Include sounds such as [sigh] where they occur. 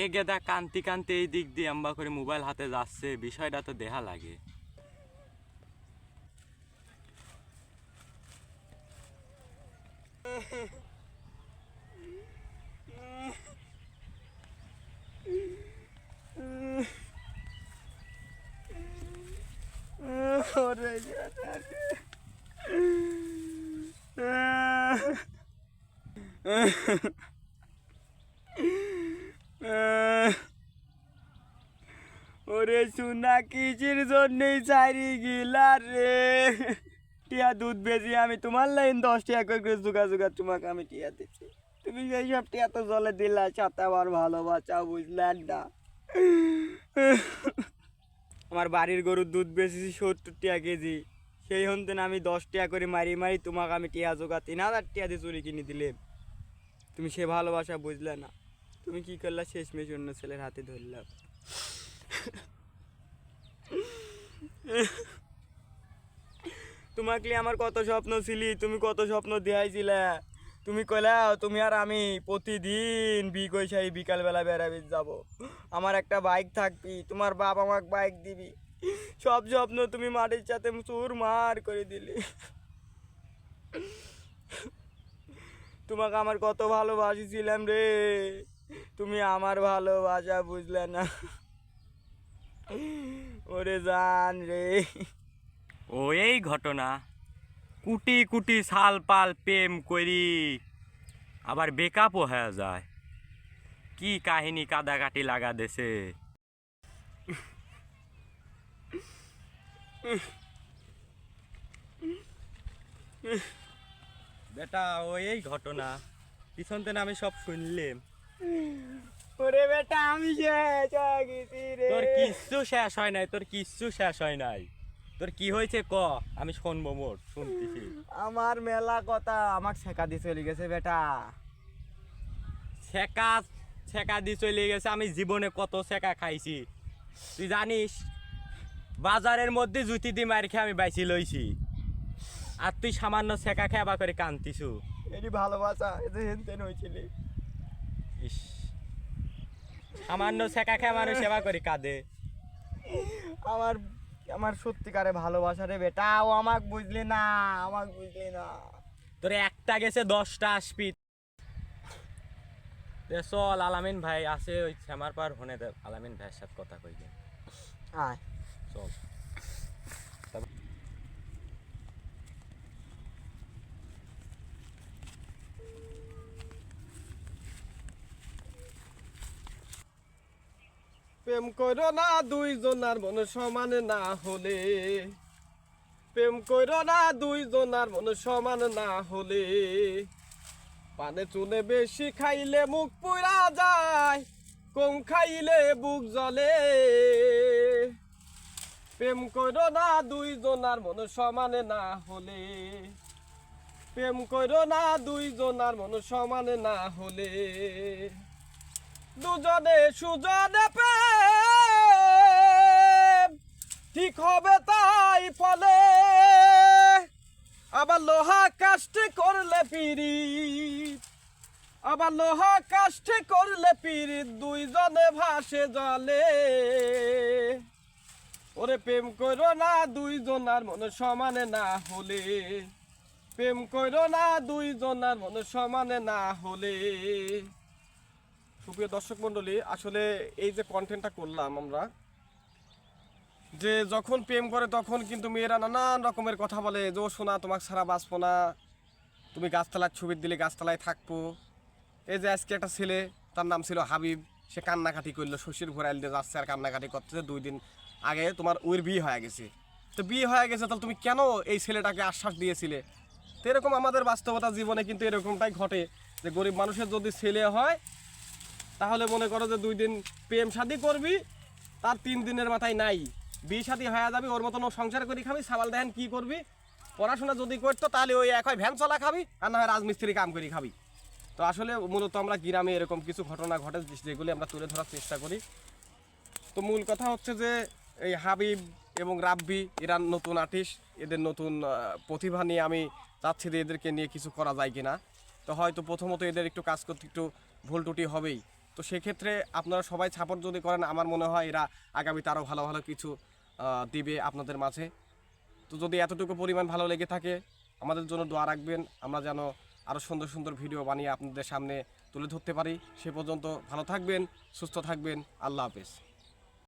এ গেদা কান্তি কান্তি এই দিক দিয়ে আম্বা করে মোবাইল হাতে যাচ্ছে, বিষয়টা তো দেহা লাগে। [laughs] ওরে সোনা, কিসের জন্যই চারি গিলা রে? টিয়া দুধ বেশি আমি তোমার লাইন দশ টাকা করে জোগা জোগা তোমাকে আমি টিয়া দিচ্ছি। তুমি সেই সব টিয়া তো জলে দিলা আমার ভালোবাসা বুঝলেন না। আমার বাড়ির গরুর দুধ বেশি সত্তর টিয়া কেজি। সেই হন্তেন আমি দশ টাকা করে মারি মারি তোমাকে আমি টিয়া জোগা তিন হাজার টাকা দিয়ে চুরি কিনে দিলে তুমি সে ভালোবাসা বুঝলে না। তুমি কি করলা? শেষমেশ অন্য ছেলের হাতে ধরলাম তোমাকে আমার কত স্বপ্ন ছিলি? তুমি কত স্বপ্ন দেখাইছিলে? তুমি কইলাও তুমি আর আমি প্রতিদিন বি বিকৈশাই বিকালবেলা বেড়াবি যাব। আমার একটা বাইক থাকবি, তোমার বাপ আমাকে বাইক দিবি। সব স্বপ্ন তুমি মাটির সাথে চুর মার করে দিলি। তোমাকে আমার কত ভালোবাসিছিলাম রে। তুমি আমার ভালোবাসা বুঝলে না। ওরে জান রে। ও এই ঘটনা। কুটি কুটি সাল পাল প্রেম করি আবার বেকআপও হয়ে যায়। কি কাহিনী কাদাকাটি লাগা দেশে। [laughs] বেটা ও এই ঘটনা। পিছন থেকে আমি সব শুনলাম। ওরে বেটা আমি শেষ হয়ে গেছি রে। তোর কিচ্ছু শেষ হয় নাই তোর কিচ্ছু শেষ হয় নাই। তোর কি হয়েছে ক? আমি শুনব মোর শুনতেছি। আমার মেলা কথা আমার শেখা দিয়ে চলে গেছে বেটা। ছেকা ছেকা দিয়ে চলে গেছে আমি জীবনে কত ছেকা খাইছি। তুই জানিস বাজারের মধ্যে জুতি দিয়ে মার খেয়ে আমি বাইছি লইছি। আর তুই সামান্য ছেকা খেবা করে কান্তিছু এটি ভালোবাসা যে হেনতেন হয়েছিলি ইস সামান্য ছেকা খেয়ে মানুষ সেবা করি কাঁদে। আমার আমার সত্যিকারে ভালোবাসা রে বেটা ও আমাকে বুঝলি না আমাকে বুঝলি না। তোর একটা গেছে দশটা আসবি। চল আলামিন ভাই আছে ওই শ্যামার পার হনে দে আলামিন ভাইয়ের সাথে কথা কই দে আয়। চল। প্রেম করো না দুইজনার মন সমান না হলে। প্রেম করো না দুইজনার মন সমান না হলে। পানে চুনে বেশি খাইলে মুখ পুরা যায়, কম খাইলে বুক জ্বলে। প্রেম করো না দুইজনার মন সমান না হলে। প্রেম করো না দুইজনার মন সমান না হলে। দুজনে সুজনে প্রেম ঠিক হবে তাই ফলে। আবার লোহা কাষ্টে করলে পিড়ি আবার লোহা কাষ্টে করলে পিড়ি দুইজনে ভাসে জলে। ওরে প্রেম করো না দুইজনার মনে সমানে না হলে। প্রেম করো না দুইজনার মনে সমানে না হলে। সুপ্রিয় দর্শক মণ্ডলী, আসলে এই যে কন্টেন্টটা করলাম আমরা যে যখন প্রেম করে তখন কিন্তু মেয়েরা নানান রকমের কথা বলে, যে, ও শোনা তোমাকে ছাড়া বাঁচবো না। তুমি গাছতলার ছবি দিলে গাছতলায় থাকব। এই যে আজকে একটা ছেলে, তার নাম ছিল হাবিব। সে কান্নাকাটি করল, শশীর ঘোরাইল দিয়ে যাচ্ছে আর কান্নাকাটি করতেছে। দুই দিন আগে তোমার ওর বিয়ে হয়ে গেছে। তো বিয়ে হয়ে গেছে, তাহলে তুমি কেন এই ছেলেটাকে আশ্বাস দিয়েছিলে? তো এরকম আমাদের বাস্তবতা জীবনে কিন্তু এরকমটাই ঘটে, যে গরিব মানুষের যদি ছেলে হয়, তাহলে মনে করো যে দুই দিন প্রেম শাদি করবি, তার তিন দিনের মাথায় নাই। বিয়ে শাদি হয়ে যাবি, ওর মতন সংসার করে খাবি, সাবাল দেখেন কি করবি? পড়াশোনা যদি করতো, তাহলে ওই এক হয় ভ্যান চলা খাবি, আর না হয় রাজমিস্ত্রি কাম করে খাবি। তো আসলে মূলত আমরা গ্রামে এরকম কিছু ঘটনা ঘটে, যেগুলি আমরা তুলে ধরার চেষ্টা করি। তো মূল কথা হচ্ছে যে, এই হাবিব এবং রাব্বি, এরা নতুন আর্টিস্ট, এদের নতুন প্রতিভা নিয়ে আমি চাচ্ছি যে এদেরকে নিয়ে কিছু করা যায় কিনা। তো হয়তো প্রথমত এদের একটু কাজ করতে একটু ভুল ত্রুটি হবেই। তো সেক্ষেত্রে আপনারা সবাই সাপোর্ট যদি করেন, আমার মনে হয় এরা আগামীতে আরও ভালো ভালো কিছু দিবে আপনাদের মাঝে। তো যদি এতটুকু পরিমাণ ভালো লেগে থাকে, আমাদের জন্য দোয়া রাখবেন। আমরা যেন আরও সুন্দর সুন্দর ভিডিও বানিয়ে আপনাদের সামনে তুলে ধরতে পারি। সে পর্যন্ত ভালো থাকবেন, সুস্থ থাকবেন। আল্লাহ হাফেজ।